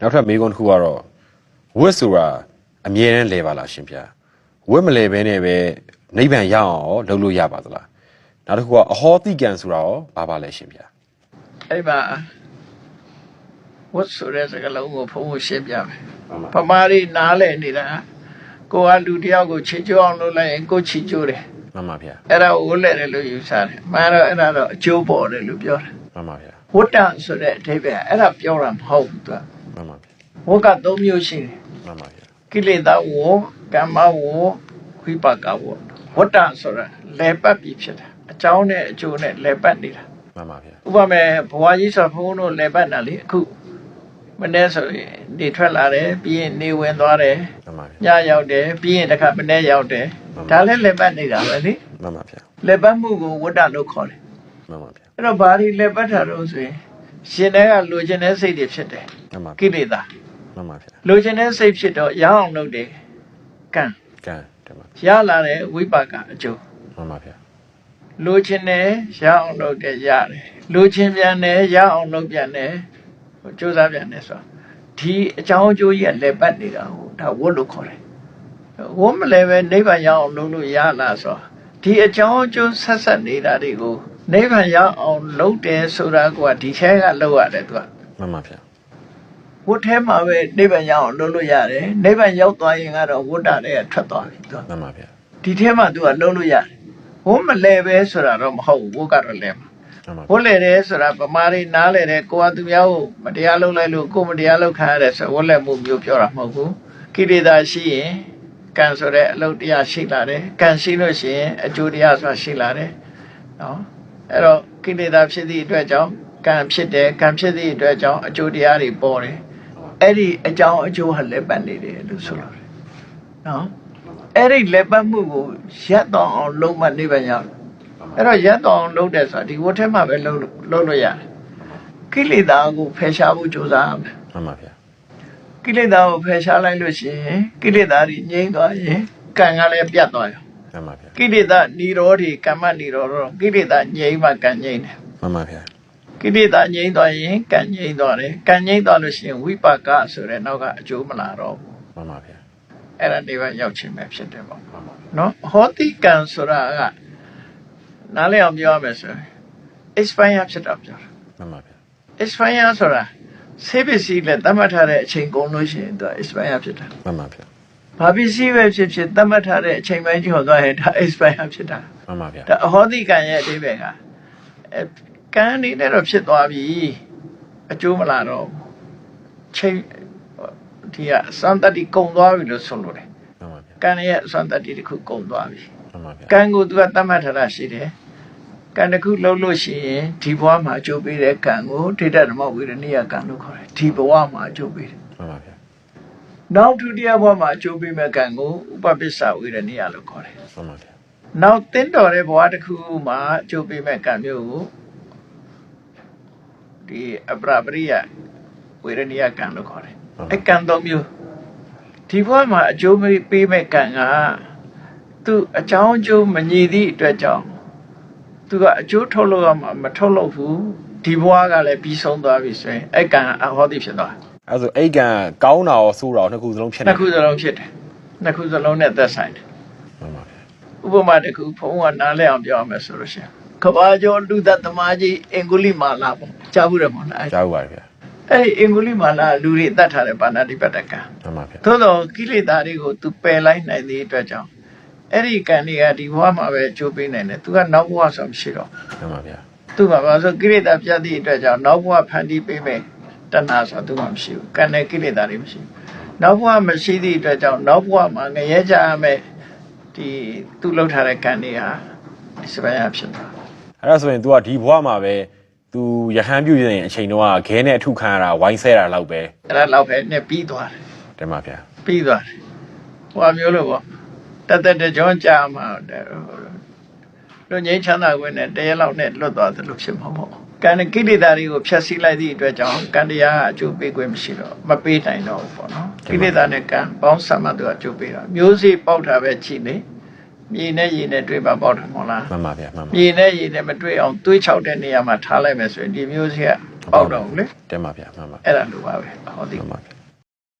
နောက်ထပ်မေးခွန်းတစ်ခုကတော့ဝတ်ဆိုတာအမြဲတမ်းလဲပါလားရှင်ဗျာဝတ်မလဲဘဲနဲ့ပဲနိဗ္ဗာန်ရအောင်ရောလုပ်လို့ရပါသလားနောက်တစ်ခုကအဟောတိကံဆိုတာရောဘာပါလဲရှင်ဗျာအဲ့မှာဝတ်ဆိုတဲ့စကားလုံးကိုဖုံးဖို့ရှင်းပြမယ်မှန်ပါပမာရီနားလဲနေတာကိုကလူတစ်ယောက်ကိုချီကျိုးအောင်လုပ်လိုက်ရင်ကိုချီကျိုးတယ်မှန်ပါဗျာအဲ့ဒါကိုဝတ်လဲတယ်လို့ယူဆတယ်မှန်တော့အဲ့ဒါတော့အကျိုးပေါ်တယ်လို့ပြောတယ်မှန်ပါဗျာဝတ္တဆိုတဲ့အဓိပ္ပာယ်အဲ့ဒါပြောတာမဟုတ်ဘူးသူက မှန်ပါဗျာဝတ်က၃မျိုးရှိတယ်မှန်ပါဗျာကိလေသာဝကမ္မဝဝိပါကဝဝတ္တဆိုတာလဲပတ်ပြီးဖြစ်တာအကြောင်းနဲ့အကျိုးနဲ့လဲပတ်နေတာမှန်ပါဗျာဥပမာဘဝကြီးဆိုဘုန်းတို့လဲပတ်တာလေအခုမနေ့ဆိုရင်နေထွက်လာတယ်ပြီးရင်နေဝင်သွားတယ်မှန်ပါဗျာညရောက်တယ်ပြီးရင်တစ်ခါမနေ့ရောက်တယ်ဒါလည်းလဲပတ်နေတာပဲလေမှန်ပါဗျာလဲပတ်မှုကိုဝတ္တလို့ခေါ်တယ်မှန်ပါဗျာအဲ့တော့ဘာဒီလဲပတ်တာတော့ဆိုရင်ရှင်တွေကလိုချင်တဲ့စိတ်တွေဖြစ်တယ် မှန်ပါကိလေသာမှန်ပါဗျာလိုချင်တဲ့စိတ်ဖြစ်တော့ရအောင်လုပ်တယ်ကံကံတယ်ပါရလာတဲ့ဝိပါကအကျိုးမှန်ပါဗျာလိုချင်တယ်ရအောင်လုပ်တယ်ရတယ်လိုချင်ပြန်တယ်ရအောင်လုပ်ပြန်တယ်ဟိုစူးစမ်းပြန်တယ်ဆိုတော့ဒီအကြောင်းအကျိုးကြီးကလည်းပတ်နေတာဟိုဒါဝတ်လို့ခေါ်တယ်ဝတ်မလဲပဲနိဗ္ဗာန်ရအောင်လုပ်လို့ရလားဆိုတော့ဒီအကြောင်းအကျိုးဆက်ဆက်နေတာတွေကိုနိဗ္ဗာန်ရအောင်လုပ်တယ်ဆိုတာကဒီထဲကလုပ်ရတယ်သူကမှန်ပါဗျာ ဝတ်ထဲမှာပဲနိဗ္ဗာန်ရအောင်လုပ်လို့ရတယ်နိဗ္ဗာန်ရောက်သွားရင်ကတော့ဝတ်တာတွေကထွက်သွားပြီသူကမှန်ပါဗျာဒီထဲမှာသူကလုံးလို့ရတယ်ဝတ်မလဲပဲဆိုတာတော့မဟုတ်ဘူးဝတ်ကတော့လဲမှာမှန်ပါဝတ်လဲတယ်ဆိုတာဗမာတွေနားလဲတယ်ကိုကသူများကိုမတရားလုပ်လိုက်လို့ကိုမတရားလုပ်ခံရတယ်ဆိုဝတ်လဲမှုမျိုးပြောတာမဟုတ်ဘူးကိလေသာရှိရင်ကံဆိုတဲ့အလုပ်တရားရှိလာတယ်ကံရှိလို့ရှိရင်အကျိုးတရားဆိုတာရှိလာတယ်နော်အဲ့တော့ကိလေသာဖြစ်သည့်အတွက်ကြောင့်ကံဖြစ်တယ်ကံဖြစ်သည့်အတွက်ကြောင့်အကျိုးတရားတွေပေါ်တယ် အဲ့ဒီအကြောင်းအကျိုးဟာလက်ပတ်နေတယ်လို့ဆိုလိုတယ်နော်အဲ့ဒီလက်ပတ်မှုကိုရက်တော့အောင်လုံးမနေပါရအောင်အဲ့တော့ရက်တော့အောင်လုံးတယ်ဆိုတာဒီဝတ်ထဲမှာပဲလုံးလို့လုံးလို့ရတယ်ကိလေသာကိုဖယ်ရှားဖို့ကြိုးစားရမယ်မှန်ပါဗျာကိလေသာကိုဖယ်ရှားလိုက်လို့ရှိရင်ကိလေသာတွေငြိမ်းသွားရင်ကံကလည်းပြတ်သွားရောမှန်ပါဗျာကိလေသာនិရောဓိကမ္မនិရောဓကိလေသာငြိမ်းမှကံငြိမ်းတယ်မှန်ပါဗျာ ကိလေသာငြိမ်းသွားရင်ကံငြိမ်းသွားတယ်ကံငြိမ်းသွားလို့ရှိရင်ဝိပါကဆိုတဲ့နောက်ကအကျိုးမလာတော့ဘူးမှန်ပါဗျာအဲ့ဒါနေပါရောက်ချင်းပဲဖြစ်တယ်ပေါ့နော်ဟောတိကံဆိုတာကနားလည်အောင်ပြောရမယ်ဆိုရင် expire ဖြစ်တာပြောတာမှန်ပါဗျာ expire ဆိုတာဆေးပစ္စည်းနဲ့သတ်မှတ်ထားတဲ့အချိန်ကုန်လို့ရှိရင်သူ expire ဖြစ်တာမှန်ပါဗျာဘာပစ္စည်းပဲဖြစ်ဖြစ်သတ်မှတ်ထားတဲ့အချိန်ပိုင်းကျော်သွားရင်ဒါ expire ဖြစ်တာမှန်ပါဗျာဒါအဟောတိကံရဲ့အဓိပ္ပာယ်ကအဲ ကံအနေနဲ့တော့ဖြစ်သွားပြီအကျိုးမလာတော့ဘူးချိန်ဒီကစံတတိကုန်သွားပြီလို့ဆိုလို့တယ်မှန်ပါဗျာကံရဲ့အစွမ်းတတ္တိတစ်ခုကုန်သွားပြီမှန်ပါဗျာကံကိုသူကသတ်မှတ်ထားတာရှိတယ်ကံတစ်ခုလုံးလို့ရှိရင်ဒီဘဝမှာအကျိုးပေးတဲ့ကံကိုဒိဋ္ဌဓမ္မဝိရဏိယကံလို့ခေါ်တယ်ဒီဘဝမှာအကျိုးပေးတယ်မှန်ပါဗျာနောက်ဒုတိယဘဝမှာအကျိုးပေးမဲ့ကံကိုဥပပစ္စဝိရဏိယလို့ခေါ်တယ်မှန်ပါဗျာနောက်တင်းတော်တဲ့ဘဝတစ်ခုမှာအကျိုးပေးမဲ့ကံမျိုးကို ဒီအပရပရိယဝိရဏိယကံလို့ခေါ်တယ်အဲကံသုံးမျိုးဒီဘဝမှာအကျိုးပေးမဲ့ကံကသူအကြောင်းအကျိုးမညီသည့်အတွက်ကြောင့်သူကအကျိုးထုတ်လို့ရမှာမထုတ်လို့ဘူးဒီဘဝကလည်းပြီးဆုံးသွားပြီဆိုရင်အဲ့ကံအဟောတိဖြစ်သွားအဲ့ဆိုအိတ်ကံကောင်းတာရောဆိုးတာရောနှစ်ခုစလုံးဖြစ်နေနှစ်ခုစလုံးဖြစ်တယ်နှစ်ခုစလုံးနဲ့သက်ဆိုင်တယ်မှန်ပါဗျာဥပမာတစ်ခုဘုန်းကနားလည်အောင်ပြောရမယ်ဆိုလို့ရှိရင် ကဘာကျော်လူသက်သမားကြီးအင်္ဂုလိမာလာပေါ့ကြားဘူးတယ်မဟုတ်လားကြားဥပါဗျာအဲ့ဒီအင်္ဂုလိမာလာလူတွေတတ်ထားတဲ့ပါဏာတိပတ္တကံမှန်ပါဗျာသို့တော့ကိလေသာတွေကိုသူပယ်လိုက်နိုင်တဲ့အတွက်ကြောင့်အဲ့ဒီကံတွေကဒီဘဝမှာပဲအကျိုးပေးနိုင်တယ်သူကနောက်ဘဝဆိုမရှိတော့မှန်ပါဗျာသူကဘာလို့ကိလေသာပြတ်သည့်အတွက်ကြောင့်နောက်ဘဝဖန်တီးပေးမယ်တဏှာဆိုသူမှမရှိဘူးကံနဲ့ကိလေသာတွေမရှိဘူးနောက်ဘဝမရှိသည့်အတွက်ကြောင့်နောက်ဘဝမှာငရဲကြရမယ်ဒီသူလှုပ်ထားတဲ့ကံတွေဟာစပယ်ရဖြစ်သွား အဲ့ဒါဆိုရင် तू ကဒီဘဝမှာပဲ तू ရဟန်းပြုနေတဲ့အချိန်တုန်းကခဲနဲ့အထုခံရတာဝိုင်းဆဲတာလောက်ပဲအဲ့ဒါတော့ပဲနဲ့ပြီးသွားတယ်တင်ပါဗျာပြီးသွားတယ်ဟိုအမျိုးလို့ပေါ့တသက်တကြောကြာမှာလူငိမ့်ချမ်းသာခွင့်နဲ့တရေလောက်နဲ့လွတ်သွားတယ်လို့ဖြစ်မှာပေါ့ကံနဲ့ကိလေသာတွေကိုဖျက်ဆီးလိုက်သည့်အတွက်ကြောင့်ကံတရားကအကျိုးပေးခွင့်မရှိတော့မပေးနိုင်တော့ဘူးပေါ့နော်ကိလေသာနဲ့ကံပေါင်းစပ်မှသူကအကျိုးပေးတာမျိုးစေ့ပေါက်တာပဲချိနေ မြေနဲ့ရေနဲ့တွေ့ပါပေါက်တယ်မဟုတ်လားမှန်ပါဗျာမှန်ပါမြေနဲ့ရေနဲ့မတွေ့အောင်တွေးချောက်တဲ့နေရာမှာထားလိုက်မယ်ဆိုရင်ဒီမျိုးစေ့ကပေါက်တော့ဘူးလေတင်ပါဗျာမှန်ပါအဲ့ဒါလိုပါပဲဟောဒီမှန်ပါဗျာ